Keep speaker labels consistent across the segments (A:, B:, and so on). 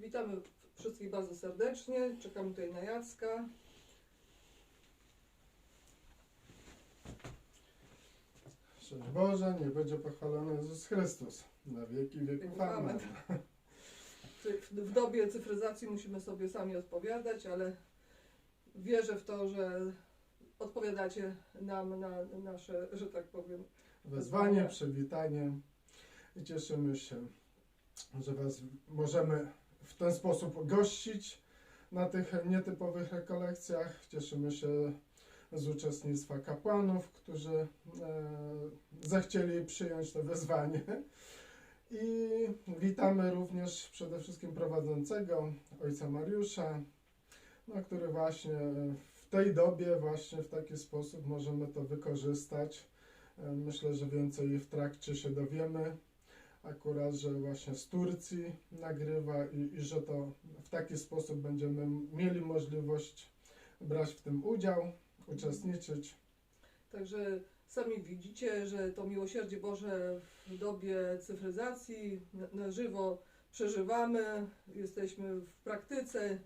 A: Witamy wszystkich bardzo serdecznie. Czekamy tutaj na Jacka.
B: Szczęść Boże, nie będzie pochwalony Jezus Chrystus. Na wieki wieków. Amen.
A: W dobie cyfryzacji musimy sobie sami odpowiadać, ale wierzę w to, że odpowiadacie nam na nasze, że tak powiem,
B: Wezwanie, przywitanie. I cieszymy się, że Was możemy w ten sposób gościć na tych nietypowych rekolekcjach. Cieszymy się z uczestnictwa kapłanów, którzy e, zechcieli przyjąć to wezwanie. I witamy również przede wszystkim prowadzącego, ojca Mariusza, no, który właśnie w tej dobie, właśnie w taki sposób możemy to wykorzystać. E, Myślę, że więcej w trakcie się dowiemy. Akurat, że właśnie z Turcji nagrywa i, i że to w taki sposób będziemy mieli możliwość brać w tym udział, uczestniczyć.
A: Także sami widzicie, że to miłosierdzie Boże w dobie cyfryzacji na, na żywo przeżywamy, jesteśmy w praktyce,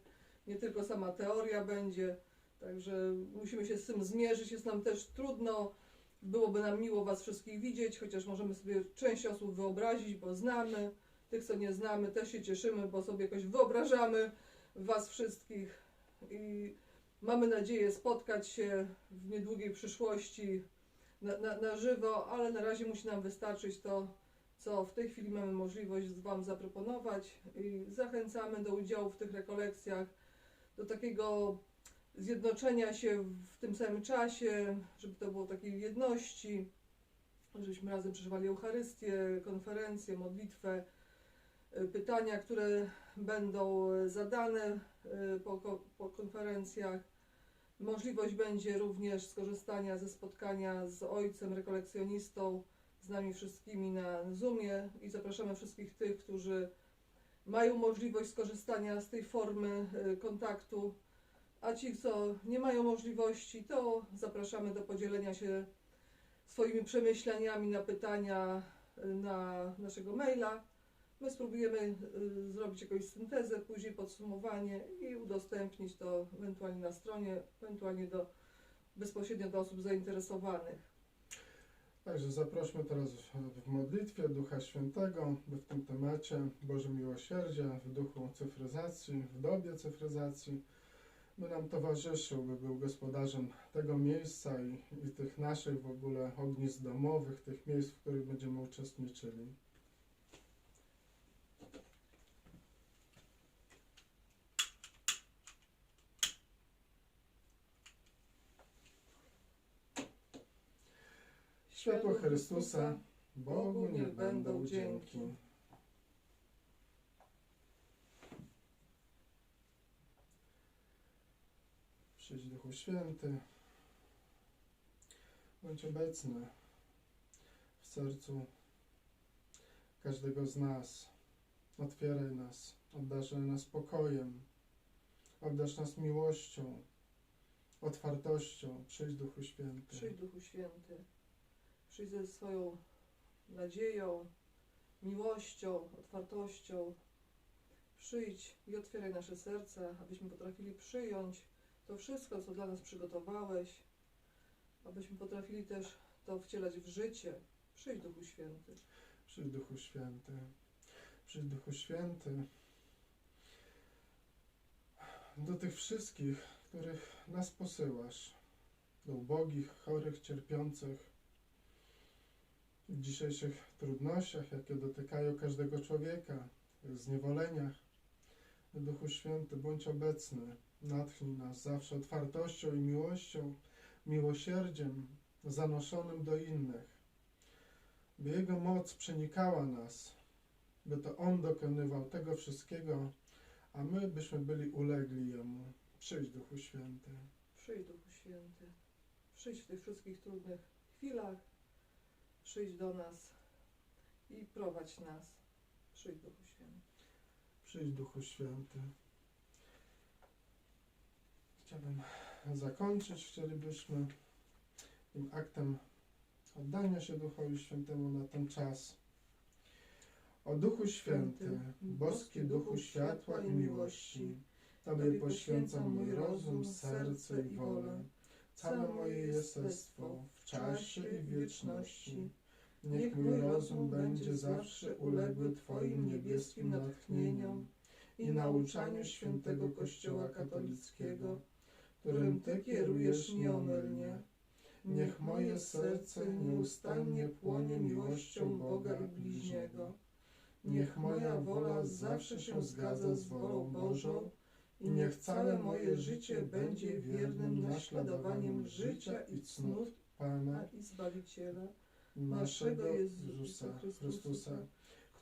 A: nie tylko sama teoria będzie, także musimy się z tym zmierzyć. Jest nam też trudno, byłoby nam miło Was wszystkich widzieć, chociaż możemy sobie część osób wyobrazić, bo znamy. Tych, co nie znamy, też się cieszymy, bo sobie jakoś wyobrażamy Was wszystkich i mamy nadzieję spotkać się w niedługiej przyszłości na, na, na żywo, ale na razie musi nam wystarczyć to, co w tej chwili mamy możliwość Wam zaproponować i zachęcamy do udziału w tych rekolekcjach, do takiego zjednoczenia się w tym samym czasie, żeby to było takiej jedności, żebyśmy razem przeżywali Eucharystię, konferencję, modlitwę, y, pytania, które będą zadane y, po, po konferencjach. Możliwość będzie również skorzystania ze spotkania z ojcem rekolekcjonistą, z nami wszystkimi na Zoomie i zapraszamy wszystkich tych, którzy mają możliwość skorzystania z tej formy kontaktu, a ci, co nie mają możliwości, to zapraszamy do podzielenia się swoimi przemyśleniami na pytania y, na naszego maila. My spróbujemy y, zrobić jakąś syntezę, później podsumowanie i udostępnić to ewentualnie na stronie, ewentualnie do, bezpośrednio do osób zainteresowanych.
B: Także zaprośmy teraz w- modlitwie Ducha Świętego, by w tym temacie Boże Miłosierdzie, w duchu cyfryzacji, w dobie cyfryzacji, by nam towarzyszył, by był gospodarzem tego miejsca i, i tych naszych w ogóle ognisk domowych, tych miejsc, w których będziemy uczestniczyli. Światło Chrystusa, Bogu niech będą dzięki. Przyjdź Duchu Święty, bądź obecny w sercu każdego z nas. Otwieraj nas, obdarzaj nas spokojem, obdarz nas miłością, otwartością. Przyjdź Duchu Święty.
A: Przyjdź Duchu Święty, przyjdź ze swoją nadzieją, miłością, otwartością. Przyjdź i otwieraj nasze serca, abyśmy potrafili przyjąć to wszystko, co dla nas przygotowałeś, abyśmy potrafili też to wcielać w życie. Przyjdź Duchu Święty.
B: Przyjdź Duchu Święty. Przyjdź Duchu Święty. Do tych wszystkich, których nas posyłasz. Do ubogich, chorych, cierpiących. W dzisiejszych trudnościach, jakie dotykają każdego człowieka, w zniewoleniach. Duchu Święty, bądź obecny. Natchnij nas zawsze otwartością i miłością, miłosierdziem zanoszonym do innych by Jego moc przenikała nas, by to On dokonywał tego wszystkiego, a my byśmy byli ulegli Jemu. Przyjdź Duchu Święty.
A: Przyjdź Duchu Święty. Przyjdź w tych wszystkich trudnych chwilach. Przyjdź do nas i prowadź nas. Przyjdź Duchu Święty.
B: Przyjdź Duchu Święty. Chciałbym zakończyć, chcielibyśmy tym aktem oddania się Duchowi Świętemu na ten czas. O Duchu Święty, boski Duchu światła i miłości, Tobie poświęcam mój rozum, serce i wolę, całe moje jestestwo w czasie i wieczności. Niech mój rozum będzie zawsze uległy Twoim niebieskim natchnieniom i nauczaniu świętego Kościoła katolickiego, którym Ty kierujesz nieomylnie. Niech moje serce nieustannie płonie miłością Boga i bliźniego. Niech moja wola zawsze się zgadza z wolą Bożą i niech całe moje życie będzie wiernym naśladowaniem życia i cnót Pana
A: i Zbawiciela,
B: naszego Jezusa Chrystusa,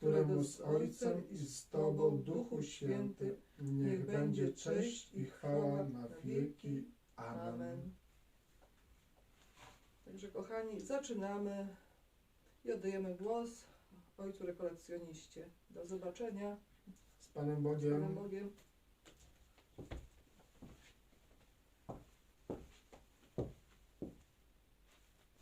B: któremu z Ojcem i z Tobą, Duchu Święty, niech będzie cześć i chwała na wieki.
A: Amen. Także kochani, zaczynamy i oddajemy głos Ojcu Rekolekcjoniście. Do zobaczenia
B: Z Panem
A: z Panem
B: Bogiem.
A: Bogiem.